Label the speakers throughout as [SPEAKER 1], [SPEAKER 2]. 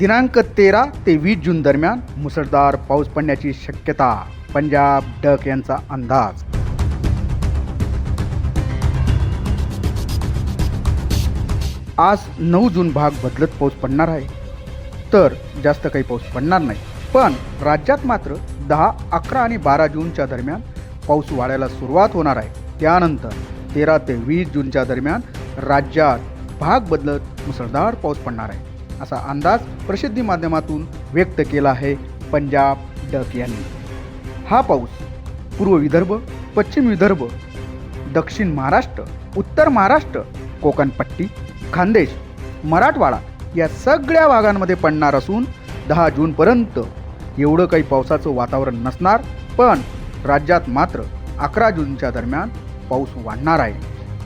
[SPEAKER 1] दिनांक तेरा ते वीस जून दरम्यान मुसळधार पाऊस पडण्याची शक्यता पंजाब डक यांचा अंदाज. आज नऊ जून भाग बदलत पाऊस पडणार आहे. तर जास्त काही पाऊस पडणार नाही. पण राज्यात मात्र दहा अकरा आणि बारा जूनच्या दरम्यान पाऊस वाढायला सुरुवात होणार आहे. त्यानंतर तेरा ते वीस जूनच्या दरम्यान राज्यात भाग बदलत मुसळधार पाऊस पडणार आहे. असा अंदाज प्रसिद्धी माध्यमातून व्यक्त केला आहे पंजाब डक यांनी. हा पाऊस पूर्व विदर्भ पश्चिम विदर्भ दक्षिण महाराष्ट्र उत्तर महाराष्ट्र कोकणपट्टी खानदेश मराठवाडा या सगळ्या भागांमध्ये पडणार असून दहा जूनपर्यंत एवढं काही पावसाचं वातावरण नसणार पण राज्यात मात्र अकरा जूनच्या दरम्यान पाऊस वाढणार आहे.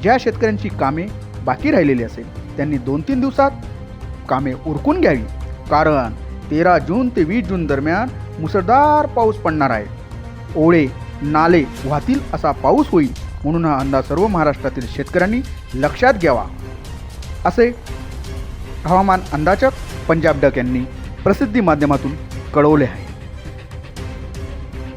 [SPEAKER 1] ज्या शेतकऱ्यांची कामे बाकी राहिलेली असेल त्यांनी दोन तीन दिवसात कामे उरकून घ्यावी. कारण तेरा जून ते वीस जून दरम्यान मुसळधार पाऊस पडणार आहे. ओळे नाले वाहतील असा पाऊस होईल म्हणून हा अंदाज सर्व महाराष्ट्रातील शेतकऱ्यांनी लक्षात घ्यावा. असे हवामान अंदाजक पंजाब डक यांनी प्रसिद्धी माध्यमातून कळवले आहे.